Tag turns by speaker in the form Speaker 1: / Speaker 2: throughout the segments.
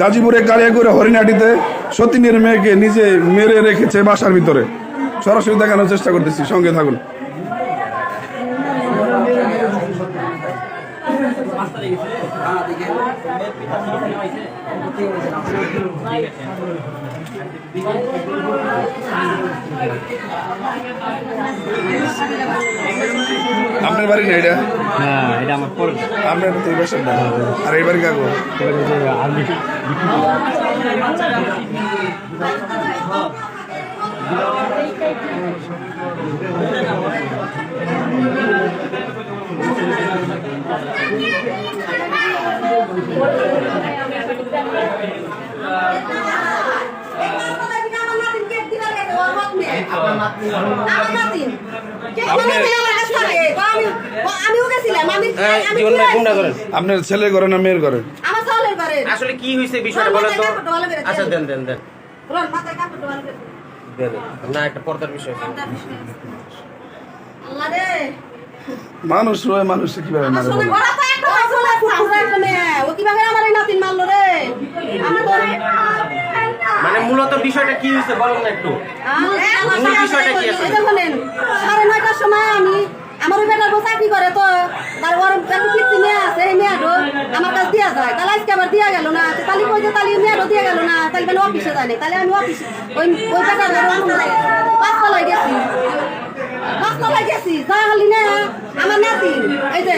Speaker 1: গাজীপুরে কালিয়াগুড়ে হরিণাটিতে। সতীনের মেয়েকে নিজে মেরে রেখেছে বাসার ভিতরে। সরাসরি দেখানোর চেষ্টা করতেছি, সঙ্গে থাকুন। আপনার বাড়ি না এটা?
Speaker 2: হ্যাঁ এটা আমার পর
Speaker 1: আপনার তো এই বাসার না আর এই বাড়ি কাকু?
Speaker 2: আর্মি
Speaker 3: আমিও গেছিলাম আমি আমি
Speaker 4: জীবন ভাই করেন।
Speaker 1: আপনার ছেলে করে না মেয়ের করে
Speaker 3: আমার চালের ঘরে।
Speaker 4: আসলে কি হয়েছে বিষয়টা বলেন তো? আচ্ছা দেন দেন দেন।
Speaker 3: রন মাথায় কাপড় ঢোয়াল
Speaker 4: দেন না একটা পর্দার বিষয়।
Speaker 3: আল্লাহ রে।
Speaker 1: মানুষ রয়ে মানুষ কীভাবে মারে
Speaker 4: মানে মূলত বিষয়টা কি হয়েছে বলেন না একটু। বিষয়টা কি
Speaker 3: সাড়ে নয়টার সময় আমি আমার বেটার বউ চাকরি করে তো, তার ওর পিতৃ মেয়ে আছে এই মেয়েটো আমার কাছে দিয়া যায়। তাহলে আজকে আবার দিয়া গেল না? তাহলে কই যে তাহলে মেয়েটো দিয়া গেল না? তাহলে মানে অফিসে যায় না তাহলে আমি অফিসে ওই ওই বেটার পাঁচতলায় গেছি। পাঁচতলায় গেছি, যা হলি না, আমার নাতি, এই যে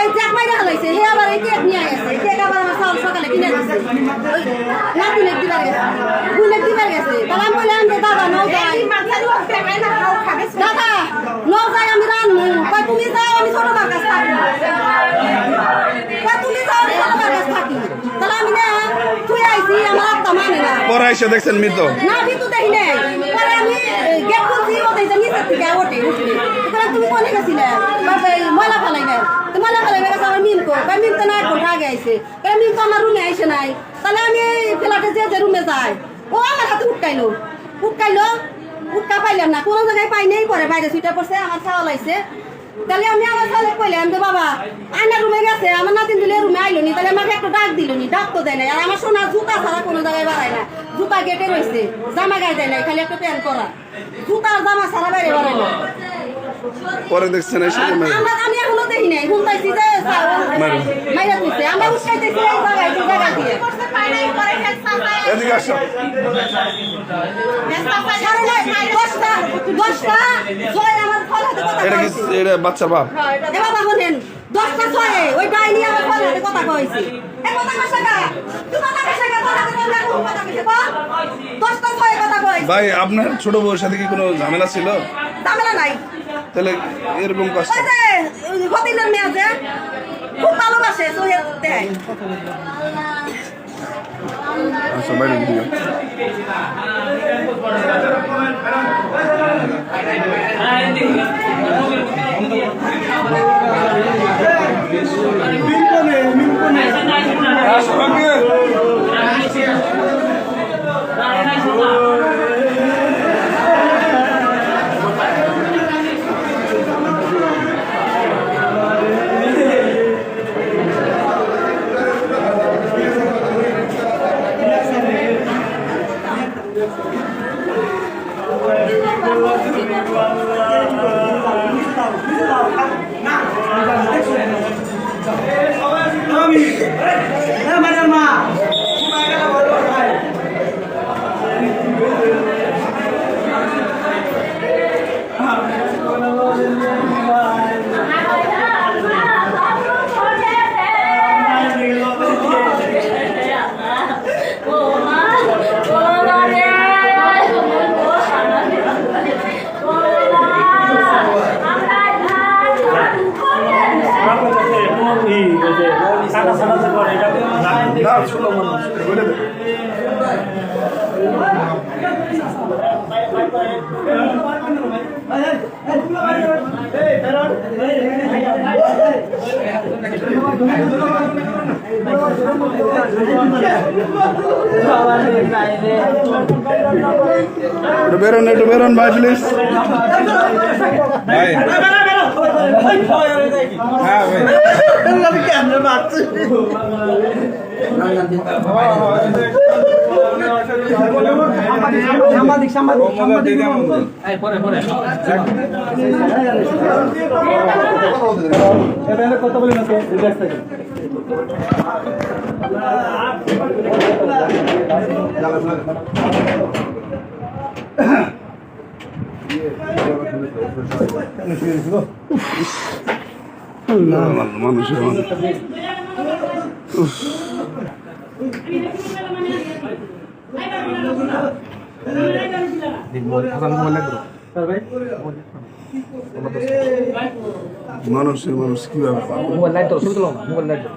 Speaker 3: এই জ্যাক মাইরা হালাইছে হে আবার এই কেক নিয়ে গেছে। কেক আবার আমার চাউল সকালে কিনে দিছে। নাতি নেক দিবার গেছে। গুনেক দিবার গেছে। তাহলে আমি বললাম যে, দাদা নৌ। যাই দাদা নৌ যাই আমি রানমু কই তুমি যাও আমি ছোট বার কাছে থাকি কই তুমি যাও আমি ছোট বার কাছে থাকি তাহলে আমি না তুই আইছি আমার আত্মা মানে না
Speaker 1: পরে এসে দেখছেন মৃত।
Speaker 3: না, কিন্তু দেখি নাই। পরে আমি গেট খুলছি ও দেখছে নিচের থেকে ওঠে উঠলে এখানে তুমি কোনে গেছিলে ময়লা ফেলাইবে তো ময়লা ফেলাইবে গেছে আমার মিমকো কই মিম তো না আইছে। কই মিম তো না। জায়গায় পাই পরে, বাইরে সুইটা পড়ছে, আমার ছাওয়া লাইছে তাহলে আমি আমার ছেলে কইলাম যে বাবা আয়না রুমে গেছে আমার নাতিন দিলে রুমে আইলো নি তাহলে আমাকে একটু ডাক দিল নি ডাক তো দেয় না আর আমার সোনা জুতা ছাড়া কোনো জায়গায় বাড়ায় না জুতা গেটে রয়েছে জামা গায়ে দেয় না খালি একটা প্যান্ট করা জুতা জামা ছাড়া বাইরে বাড়ায় না
Speaker 1: পরে দেখছেন
Speaker 3: আমি এখনও দেখি নাই শুনতাইছি যে
Speaker 1: মারো।
Speaker 3: মাইরা তুইছে আমরা উঠকাইতেছি এই জায়গায় এই জায়গা দিয়ে।
Speaker 1: এদিকে আসো।
Speaker 3: সাড়ে নয়, দশটা দশটা ছয় আমার ফল হাতে কথা
Speaker 1: এটা কি
Speaker 3: কইছে।
Speaker 1: এটা বাচ্চার বাপ?
Speaker 3: এ বাবা বলেন দশটা ছয়ে ওই ডাইনি আমার ফল হাতে কথা কইছে। এ কথা কইছে না তুই কথা কইছে না কথা কইছে না কথা কইছে বল দশটা ছয়ে কথা কইছে।
Speaker 1: ভাই আপনার ছোট বউর সাথে কি কোনো ঝামেলা ছিল?
Speaker 3: ঝামেলা নাই।
Speaker 1: তাহলে এরকম কষ্ট।
Speaker 3: খুব ভালোবাসে
Speaker 1: আচ্ছা বাইরে দিও না ছোট মানুষ বলে দে একটু বেরোন একটু বেরোন ভাই প্লিজ ভাই।
Speaker 2: সাংবাদিক সাংবাদিক সাংবাদিক
Speaker 4: পরে পরে
Speaker 2: কথা
Speaker 1: মানুষের মানুষ মানুষের মানুষ কীভাবে?
Speaker 2: মোবাইল লাইট দাও শুরু মোবাইল লাইট দাও